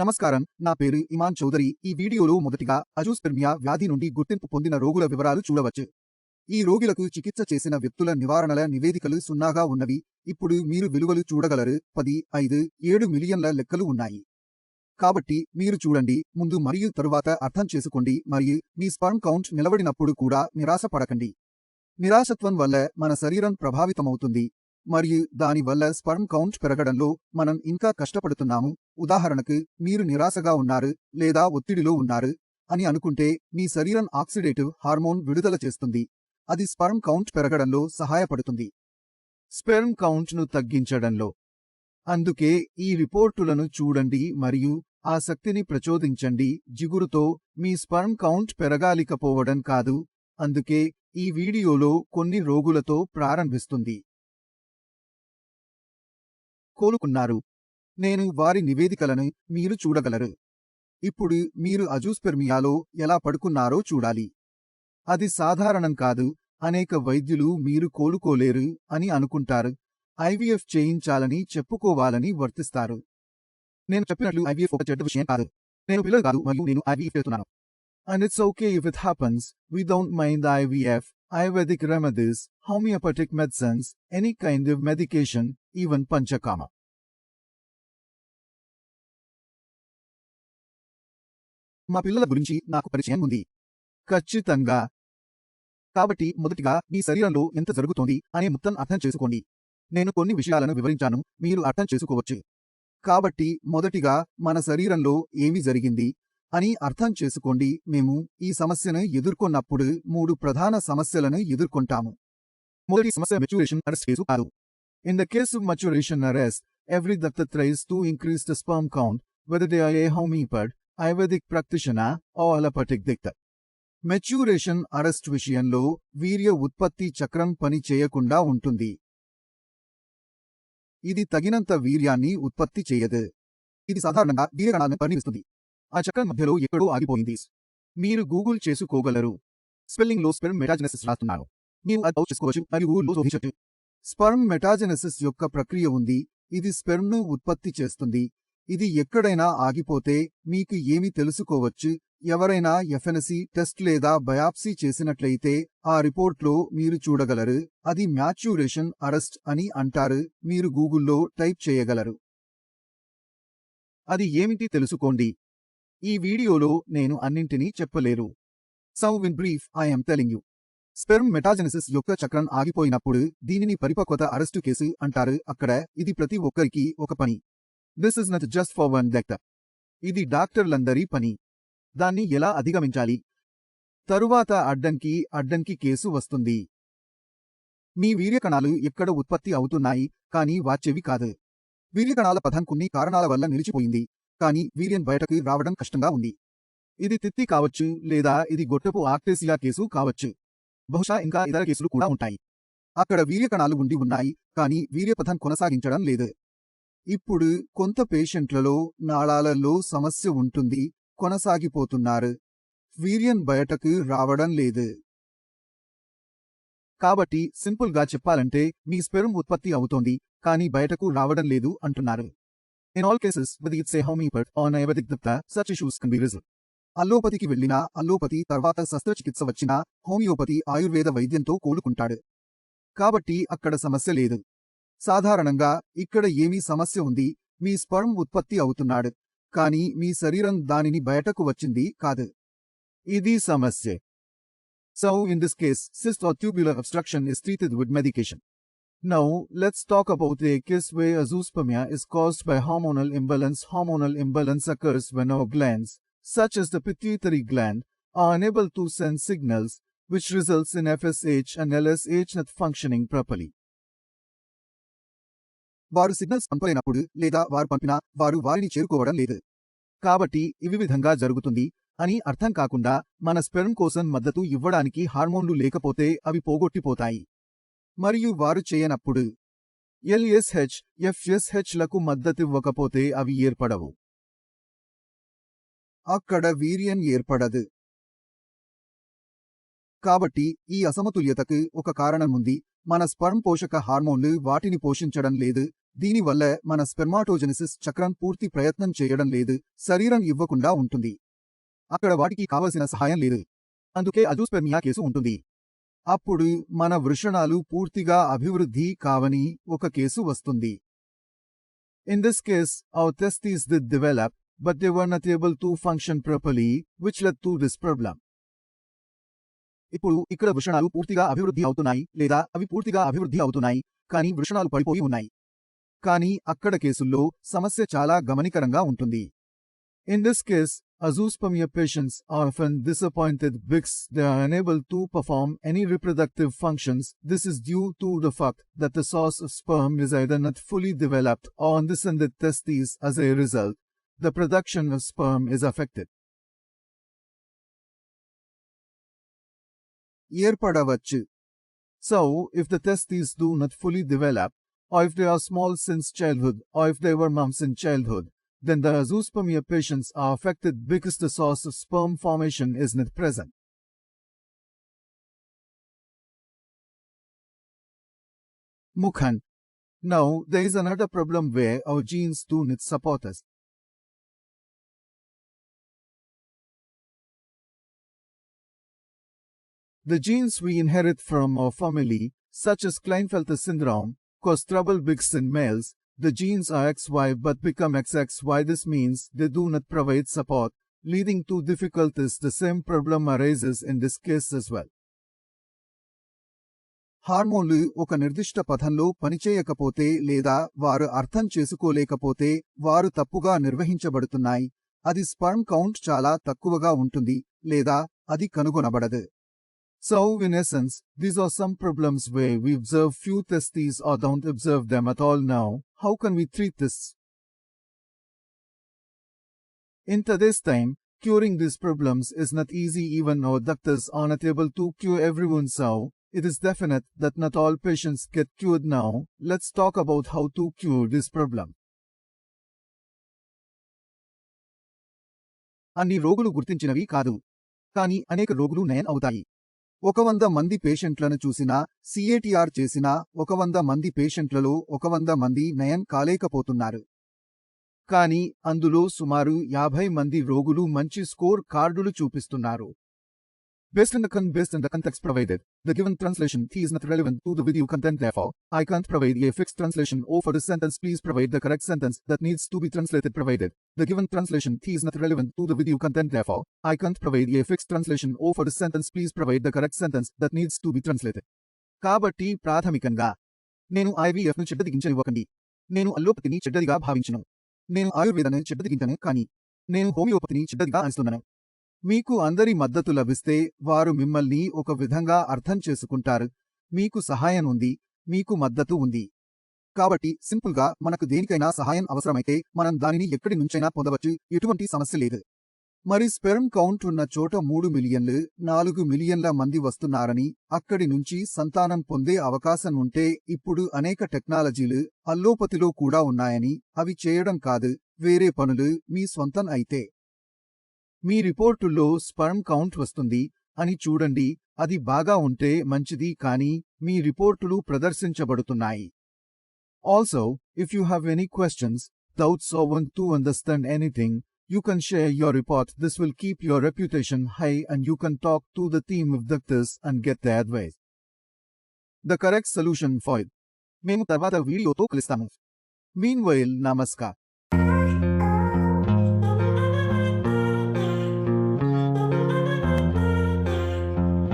నమస్కారం. నా పేరు ఇమాన్ చౌదరి. ఈ వీడియోలో మొదటిగా అజూస్పెర్మియా వ్యాధి నుండి గుర్తింపు పొందిన రోగుల వివరాలు చూడవచ్చు. ఈ రోగులకు చికిత్స చేసిన వ్యక్తుల నివారణల నివేదికలు సున్నాగా ఉన్నవి. ఇప్పుడు మీరు విలువలు చూడగలరు. పది ఐదు ఏడు మిలియన్ల లెక్కలు ఉన్నాయి. కాబట్టి మీరు చూడండి. ముందు మరియు తరువాత అర్థం చేసుకోండి. మరియు మీ స్పర్మ్ కౌంట్ నిలబడినప్పుడు కూడా నిరాశపడకండి నిరాశత్వం వల్ల మన శరీరం ప్రభావితమవుతుంది. మరియు దానివల్ల స్పర్మ్ కౌంట్ పెరగడంలో మనం ఇంకా కష్టపడుతున్నాము. ఉదాహరణకు మీరు నిరాశగా ఉన్నారు లేదా ఒత్తిడిలో ఉన్నారు అని అనుకుంటే మీ శరీరం ఆక్సిడేటివ్ హార్మోన్ విడుదల చేస్తుంది. అది స్పర్మ్ కౌంట్ పెరగడంలో సహాయపడుతుంది. స్పెర్మ్ కౌంట్ను తగ్గించడంలో. అందుకే ఈ రిపోర్టులను చూడండి మరియు ఆ శక్తిని ప్రచోదించండి. జిగురుతో మీ స్పర్మ్ కౌంట్ పెరగాలికపోవడం కాదు. అందుకే ఈ వీడియోలో కొన్ని రోగులతో ప్రారంభిస్తుంది. కోలుకున్నారు. నేను వారి నివేదికలను మీరు చూడగలరు. ఇప్పుడు మీరు అజూస్పెర్మియాలో ఎలా పడుకున్నారో చూడాలి. అది సాధారణం కాదు. అనేక వైద్యులు మీరు కోలుకోలేరు అని అనుకుంటారు. ఐవీఎఫ్ చేయించాలని చెప్పుకోవాలని వర్తిస్తారు. నేను చెప్పినట్లు ఐవీఎఫ్ ఒక చెడ్డ విషయం కాదు. నేను పిల్లలు కాదు మరియు నేను ఐవీఎఫ్ చేస్తున్నాను. And it's okay if it happens we don't mind IVF Ayurvedic remedies, homeopathic medicines, any kind of medication, even panchakama. మా పిల్లల గురించి నాకు పరిచయం ఉంది. ఖచ్చితంగా. కాబట్టి మొదటిగా మీ శరీరంలో ఎంత జరుగుతోంది అనే మొత్తం అర్థం చేసుకోండి. నేను కొన్ని విషయాలను వివరించాను మీరు అర్థం చేసుకోవచ్చు. కాబట్టి మొదటిగా మన శరీరంలో ఏమి జరిగింది? అని అర్థం చేసుకోండి. మేము ఈ సమస్యను ఎదుర్కొన్నప్పుడు మూడు ప్రధాన సమస్యలను ఎదుర్కొంటాము. మొదటి సమస్య మెచ్యూరేషన్ అరెస్ట్ కేసు కాదు. In the case of maturation arrest every Datta tries to increase the sperm count whether they are a homeopath ayurvedic practitioner or allopathic doctor maturation arrest విషయంలో వీర్య ఉత్పత్తి చక్రం పని చేయకుండా ఉంటుంది. ఇది తగినంత వీర్యాన్ని ఉత్పత్తి చేయదు. ఇది సాధారణంగా వీర్యకణాలను పరిణిస్తుంది ఆ చక్రం మధ్యలో ఎక్కడో ఆగిపోయింది. మీరు గూగుల్ చేసుకోగలరు. స్పెల్లింగ్లో స్పెర్మ్ మెటాజెనసిస్ రాస్తున్నాను. మీరు అది చేసుకోవచ్చు మరియు ఊళ్ళో శోధించవచ్చు స్పర్మ్ మెటాజెనసిస్ యొక్క ప్రక్రియ ఉంది. ఇది స్పెర్మ్ను ఉత్పత్తి చేస్తుంది. ఇది ఎక్కడైనా ఆగిపోతే మీకు ఏమి తెలుసుకోవచ్చు? ఎవరైనా ఎఫ్ఎన్సి టెస్ట్ లేదా బయాప్సీ చేసినట్లయితే ఆ రిపోర్ట్లో మీరు చూడగలరు. అది మ్యాచ్యూరేషన్ అరెస్ట్ అని అంటారు. మీరు గూగుల్లో టైప్ చేయగలరు. అది ఏమిటి తెలుసుకోండి? ఈ వీడియోలో నేను అన్నింటినీ చెప్పలేరు. So in brief I'm telling you spermatogenesis యొక్క చక్రం ఆగిపోయినప్పుడు దీనిని పరిపక్వత అరెస్టు కేసు అంటారు. అక్కడ ఇది ప్రతి ఒక్కరికి ఒక పని. This is not just for one doctor ఇది డాక్టర్లందరి పని. దాన్ని ఎలా అధిగమించాలి? తరువాత అడ్డంకి అడ్డంకి కేసు వస్తుంది. మీ వీర్యకణాలు ఎక్కడ ఉత్పత్తి అవుతున్నాయి? కానీ వాచేవి కాదు. వీర్యకణాల పథం కొన్ని కారణాల వల్ల నిలిచిపోయింది. కానీ వీరియన్ బయటకు రావడం కష్టంగా ఉంది. ఇది తిత్తి కావచ్చు లేదా ఇది గొట్టపు ఆక్టేసియా కేసు కావచ్చు. బహుశా ఇంకా ఇతర కేసులు కూడా ఉంటాయి. అక్కడ వీర్యకణాలు ఉండి ఉన్నాయి కానీ వీర్యపథం కొనసాగించడం లేదు. ఇప్పుడు కొంత పేషెంట్లలో నాళాలలో సమస్య ఉంటుంది కొనసాగిపోతున్నారు. వీర్యం బయటకు రావడం లేదు. కాబట్టి సింపుల్గా చెప్పాలంటే మీ స్పెరం ఉత్పత్తి అవుతోంది కానీ బయటకు రావడం లేదు అంటున్నారు. In all cases with it's a or an Ayurvedic దత్త such issues can be resolved. అల్లోపతికి వెళ్ళినా అల్లోపతి తర్వాత శస్త్రచికిత్స వచ్చినా హోమియోపతి ఆయుర్వేద వైద్యంతో కోలుకుంటాడు. కాబట్టి అక్కడ సమస్య లేదు. సాధారణంగా ఇక్కడ ఏమీ సమస్య ఉంది మీ స్పర్మ్ ఉత్పత్తి అవుతున్నాడు కానీ మీ శరీరం దానిని బయటకు వచ్చింది కాదు. ఇది సమస్య. So in this case cyst or tubular obstruction is treated with medication Now, let's talk about the case where azoospermia is caused by hormonal imbalance. Hormonal imbalance occurs when our glands, such as the pituitary gland, are unable to send signals, which results in FSH and LSH not functioning properly. వారు signals పంపలేనప్పుడు లేదా వారు పంపినా వారు వారిని చేరుకోవడం లేదు కాబట్టి ఇవి విధంగా జరుగుతుంది అని అర్థం కాకుండా మన స్పెర్మ్ కోసం మద్దతు ఇవ్వడానికి హార్మోన్లు లేకపోతే అవి పోగొట్టిపోతాయి మరియు వారు చేయనప్పుడు ఎల్ఎస్హెచ్ ఎఫ్ఎస్హెచ్లకు మద్దతివ్వకపోతే అవి ఏర్పడవు. అక్కడ వీర్యం ఏర్పడదు. కాబట్టి ఈ అసమతుల్యతకు ఒక కారణం ఉంది. మన స్పర్మ్ పోషక హార్మోన్లు వాటిని పోషించడం లేదు. దీనివల్ల మన స్పెర్మాటోజెనిసిస్ చక్రం పూర్తి ప్రయత్నం చేయడం లేదు. శరీరం ఇవ్వకుండా ఉంటుంది. అక్కడ వాటికి కావలసిన సహాయం లేదు. అందుకే అజూస్పెర్మియా కేసు ఉంటుంది. అప్పుడు మన వృషణాలు పూర్తిగా అభివృద్ధి కావని ఒక కేసు వస్తుంది. In this case our testes the develop, but they were not able to function properly which let to this problem ఇప్పుడు ఇక్కడ వృషణాలు పూర్తిగా అభివృద్ధి అవుతున్నాయి లేదా అవి పూర్తిగా అభివృద్ధి అవుతున్నాయి కానీ వృషణాలు పడిపోయి ఉన్నాయి. కానీ అక్కడ కేసుల్లో సమస్య చాలా గమనికరంగా ఉంటుంది. In this case Azoospermia patients are often disappointed because they are unable to perform any reproductive functions. This is due to the fact that the source of sperm is either not fully developed or on this and the testes as a result, the production of sperm is affected. ఏర్పడవచ్చు So, if the testes do not fully develop, or if they are small since childhood, or if they were mums in childhood, then the azoospermia patients are affected because the source of sperm formation is not present. Mukhan. Now, there is another problem where our genes do not support us. The genes we inherit from our family, such as Klinefelter syndrome, cause trouble bigs in males. The genes are XY but become XXY. This means they do not provide support, leading to difficulties. The same problem arises in this case as well. హార్మోన్లు ఒక నిర్దిష్ట పథంలో పనిచేయకపోతే లేదా వారు అర్థం చేసుకోలేకపోతే వారు తప్పుగా నిర్వహించబడుతున్నాయి అది స్పర్మ్ కౌంట్ చాలా తక్కువగా ఉంటుంది లేదా అది కనుగొనబడదు So, in essence, these are some problems where we observe few testes or don't observe them at all now. How can we treat this? In today's time, curing these problems is not easy even our doctors are not able to cure everyone so. It is definite that not all patients get cured now. Let's talk about how to cure this problem. అన్ని రోగులు గుర్తించినవి కాదు కానీ అనేక రోగులు నయం అవుతాయి ఒక వంద మంది పేషెంట్లను చూసినా సిఏటిఆర్ చేసినా ఒక వంద మంది పేషెంట్లలో ఒక వంద మంది నయం కాలేకపోతున్నారు. కానీ అందులో సుమారు యాభై మంది రోగులు మంచి స్కోర్ కార్డులు చూపిస్తున్నారు. Based on the con based on the context provided, the given translation T is not relevant to the video content therefore, I can't provide a fixed translation or for the sentence please provide the correct sentence that needs to be translated provided. The given translation T is not relevant to the video content therefore, I can't provide a fixed translation or for the sentence please provide the correct sentence that needs to be translated. కాబట్టి ప్రాథమికంగా నేను ఐవీఎఫ్ను చెడ్డదిగించనివ్వకండి నేను అల్లోపతిని చెడ్డదిగా భావించను నేను ఆయుర్వేదాన్ని చెడ్డదిగించను కానీ నేను హోమియోపతిని చెడ్డదిగా అనిస్తున్నాను మీకు అందరి మద్దతు లభిస్తే వారు మిమ్మల్ని ఒక విధంగా అర్థం చేసుకుంటారు. మీకు సహాయం ఉంది మీకు మద్దతు ఉంది. కాబట్టి సింపుల్గా మనకు దేనికైనా సహాయం అవసరమైతే మనం దానిని ఎక్కడి నుంచైనా పొందవచ్చు ఎటువంటి సమస్య లేదు. మరి స్పెర్మ్ కౌంట్ ఉన్న చోట మూడు మిలియన్లు నాలుగు మిలియన్ల మంది వస్తున్నారని అక్కడి నుంచి సంతానం పొందే అవకాశం ఉంటే ఇప్పుడు అనేక టెక్నాలజీలు అల్లోపతిలో కూడా ఉన్నాయని అవి చేయడం కాదు వేరే పనులు మీ స్వంతం అయితే. మీ రిపోర్టుల్లో స్పర్మ్ కౌంట్ వస్తుంది అని చూడండి అది బాగా ఉంటే మంచిది కానీ మీ రిపోర్టులు ప్రదర్శించబడుతున్నాయి. Also if you have any questions doubts or want to understand anything you can share your report this will keep your reputation high and you can talk to the team if this and get the advice the correct solution five మేము తర్వాత వీడియోతో కలుస్తాము. Meanwhile namaskar.